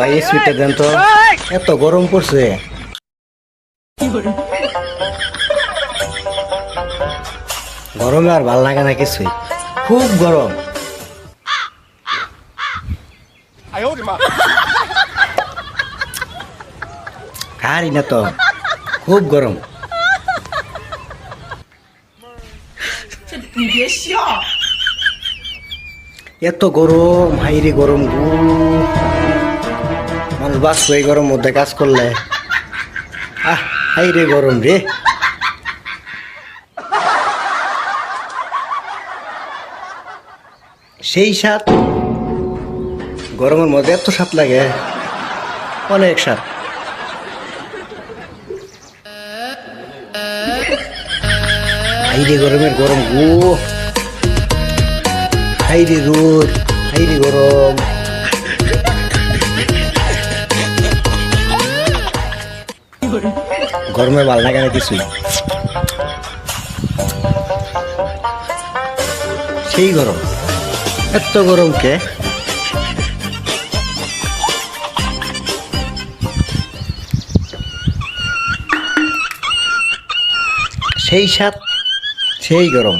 ভাই, এই সুইটটা দেন তো। এত গরম পড়ছে। গরমে আর ভালো লাগে না কিছুই। খুব গরম। খারি না তো। খুব গরম। এত গরম, হাইরে গরম, গু। মানুষ বাঁচবো এই গরম মধ্যে কাজ করলে। আহ হাইরে গরম রে। সেই স্বাদ, গরমের মধ্যে এত স্বাদ লাগে। অনেক স্বাদ। হাইরে গরমের গরম গু। হাইরে রোদ হাইরে গরম। গরমে ভালো লাগে না কিছুই সেই গরম। এত গরম কে? সেই সাত সেই গরম।